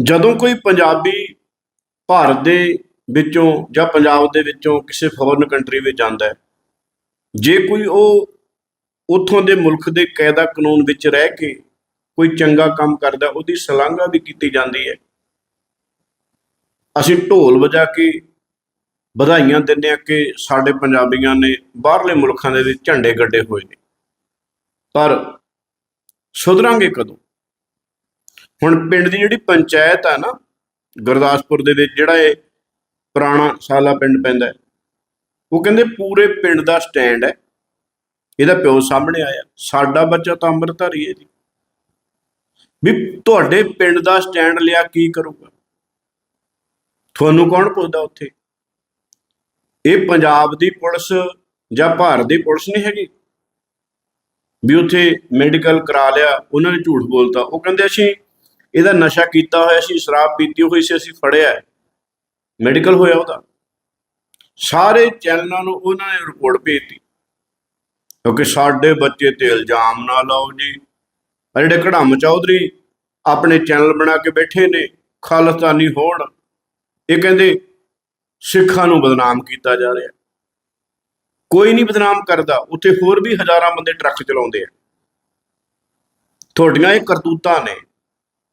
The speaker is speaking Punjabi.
ਜਦੋਂ ਕੋਈ ਪੰਜਾਬੀ ਭਾਰਤ ਦੇ ਵਿੱਚੋਂ ਜਾਂ ਪੰਜਾਬ ਦੇ ਵਿੱਚੋਂ ਕਿਸੇ ਫੋਰਨ ਕੰਟਰੀ ਵਿੱਚ ਜਾਂਦਾ ਹੈ, ਜੇ ਕੋਈ ਉਹ ਉੱਥੋਂ ਦੇ ਮੁਲਕ ਦੇ ਕਾਇਦਾ ਕਾਨੂੰਨ ਵਿੱਚ ਰਹਿ ਕੇ ਕੋਈ ਚੰਗਾ ਕੰਮ ਕਰਦਾ, ਉਹਦੀ ਸ਼ਲਾਘਾ ਵੀ ਕੀਤੀ ਜਾਂਦੀ ਹੈ। ਅਸੀਂ ਢੋਲ ਵਜਾ ਕੇ ਵਧਾਈਆਂ ਦਿੰਦੇ ਹਾਂ ਕਿ ਸਾਡੇ ਪੰਜਾਬੀਆਂ ਨੇ ਬਾਹਰਲੇ ਮੁਲਕਾਂ ਦੇ ਵਿੱਚ ਝੰਡੇ ਗੱਡੇ ਹੋਏ ਨੇ। ਪਰ ਸੁਧਰਾਂਗੇ ਕਦੋਂ? ਹੁਣ ਪਿੰਡ ਦੀ ਜਿਹੜੀ ਪੰਚਾਇਤ ਆ ਨਾ ਗੁਰਦਾਸਪੁਰ ਦੇ ਵਿੱਚ ਜਿਹੜਾ ਇਹ ਪੁਰਾਣਾ ਸਾਲਾ ਪਿੰਡ ਪੈਂਦਾ ਹੈ, ਉਹ ਕਹਿੰਦੇ ਪੂਰੇ ਪਿੰਡ ਦਾ ਸਟੈਂਡ ਹੈ। ਇਹਦਾ ਪਿਓ ਸਾਹਮਣੇ ਆਇਆ ਸਾਡਾ ਬੱਚਾ ਤਾਂ ਅੰਮ੍ਰਿਤਧਾਰੀ ਹੈ ਜੀ। ਵੀ ਤੁਹਾਡੇ ਪਿੰਡ ਦਾ ਸਟੈਂਡ ਲਿਆ ਕੀ ਕਰੂਗਾ? ਤੁਹਾਨੂੰ ਕੌਣ ਪੁੱਛਦਾ ਉੱਥੇ? ਇਹ ਪੰਜਾਬ ਦੀ ਪੁਲਿਸ ਜਾਂ ਭਾਰਤ ਦੀ ਪੁਲਿਸ ਨਹੀਂ ਹੈਗੀ? ਵੀ ਉੱਥੇ ਮੈਡੀਕਲ ਕਰਾ ਲਿਆ ਉਹਨਾਂ ਨੇ ਝੂਠ ਬੋਲਤਾ। ਉਹ ਕਹਿੰਦੇ ਅਸੀਂ ਇਹਦਾ ਨਸ਼ਾ ਕੀਤਾ ਹੋਇਆ ਸੀ, ਸ਼ਰਾਬ ਪੀਤੀ ਹੋਈ ਸੀ, ਅਸੀਂ ਫੜਿਆ ਮੈਡੀਕਲ ਹੋਇਆ ਉਹਦਾ। ਸਾਰੇ ਚੈਨਲਾਂ ਨੂੰ ਉਹਨਾਂ ਨੇ ਰਿਪੋਰਟ ਭੇਜਤੀ। ਕਿਉਂਕਿ ਸਾਡੇ ਬੱਚੇ ਤੇ ਇਲਜ਼ਾਮ ਨਾ ਲਾਓ ਜੀ। ਜਿਹੜੇ ਕੜਮ ਚੌਧਰੀ ਆਪਣੇ ਚੈਨਲ ਬਣਾ ਕੇ ਬੈਠੇ ਨੇ, ਖਾਲਸਤਾਨੀ ਹੋਣ, ਇਹ ਕਹਿੰਦੇ ਸਿੱਖਾਂ ਨੂੰ ਬਦਨਾਮ ਕੀਤਾ ਜਾ ਰਿਹਾ। ਕੋਈ ਨਹੀਂ ਬਦਨਾਮ ਕਰਦਾ, ਉੱਥੇ ਹੋਰ ਵੀ ਹਜ਼ਾਰਾਂ ਬੰਦੇ ਟਰੱਕ ਚਲਾਉਂਦੇ ਆ। ਤੁਹਾਡੀਆਂ ਇਹ ਕਰਤੂਤਾਂ ਨੇ।